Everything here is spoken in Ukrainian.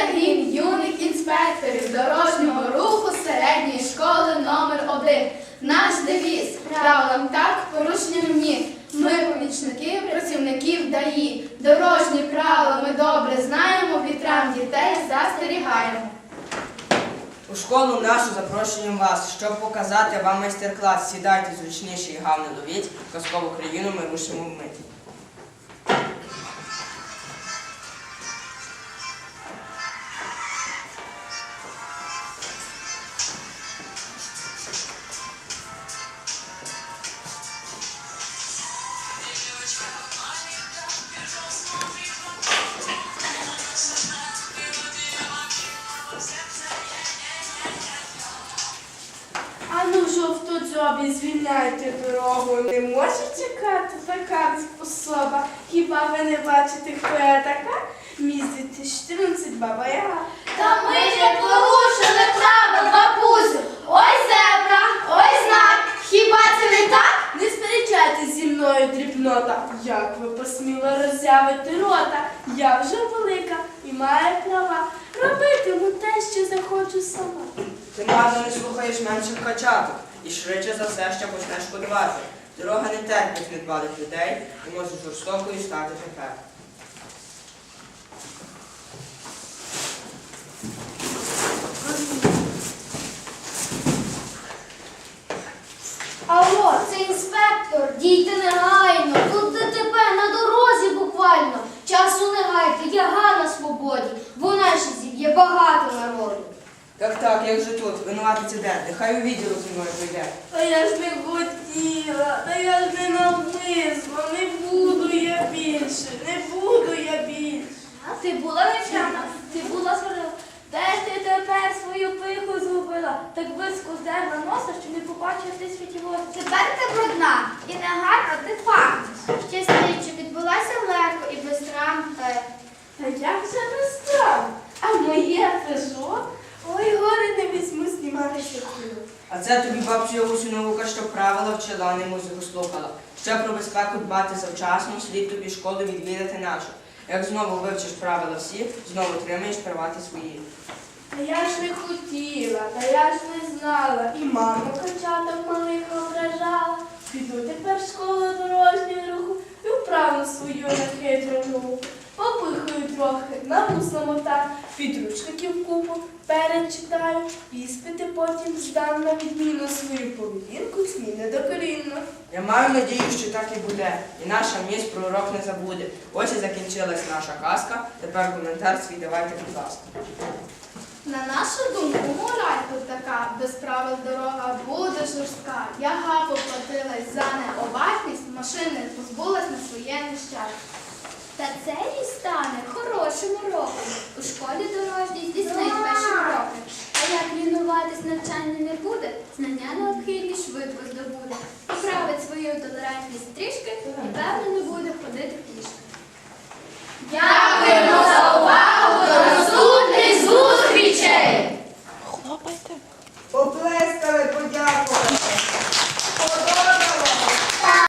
загін юних інспекторів дорожнього руху середньої школи номер 1 Наш девіз правилам так, порушенням ні. Ми помічники працівників ДАІ. Дорожні правила ми добре знаємо, вітрам дітей застерігаємо. У школу нашу запрошуємо вас, щоб показати вам майстер-клас. Сідайте зручніше і гавне ловіть. Казкову країну ми рушимо вмить. Ану, жовтоджобі, звільняйте дорогу. Не може чекати така способа. Хіба ви не бачите, хто я така? Місяці 14 баба Яга. Та ми не порушили правил, бабусю. Ой зебра, ой знак. Хіба це не так? Не сперечайтесь зі мною, дрібнота. Як ви посміли роззявити рота? Я вже велика і маю права. Робитиму те, що захочу сама. Ти марно не слухаєш менших качаток і швидше за все ще почнеш шкодувати. Дорога не терпить недбалих людей і може жорстокою стати тепер. Алло, це інспектор, дійте негайно. Тут ДТП на дорозі буквально. Часу не гайте, яга на свободі. Вона ж зіб'є багато народу. Так, так, як же тут? Винуватиться де? Нехай у відділу зі мною прийде. Та я ж не хотіла, та я ж не навмисно, не буду я більше, не буду я більше. А ти була нечемна, ти була сварила. Де ж ти тепер свою пиху згубила? Так близько здерла носа, що не побачив ти світіло. Тепер ти брудна і негарна ти пахнеш. Ще слідчі відбулася легко і без травм. Та Та як же без травм? А моє пежо? Ой, горе не візьму зніматися кіно. А бабцю наука, що правила вчила, не музику. Ще про безпеку дбати завчасно, слід тобі школу відвідати нашу. Як знову вивчиш правила всі, знову отримаєш права ти свої. Та я ж не хотіла, та я ж не знала. І маму качаток малих ображала. Піду тепер в школу дорожнього руху і вправу свою на хитру руку. На вус намотаю, підручників купу, перечитаю, іспити потім здам на відміну свою поведінку зміни докорінно. Я маю надію, що так і буде, і наша міс про урок не забуде. Ось і закінчилась наша казка. Тепер коментар свій давайте, будь ласка. На нашу думку, мораль тут така, без правил дорога буде жорстка. Яга поплатилась за необачність, машини позбулась на своє нещастя. Та це і стане У школі дорожній здійснить перші кроки. А як лінуватись навчання не буде, знання необхідні швидко здобуде. Поправить свою толерантність трішки і певно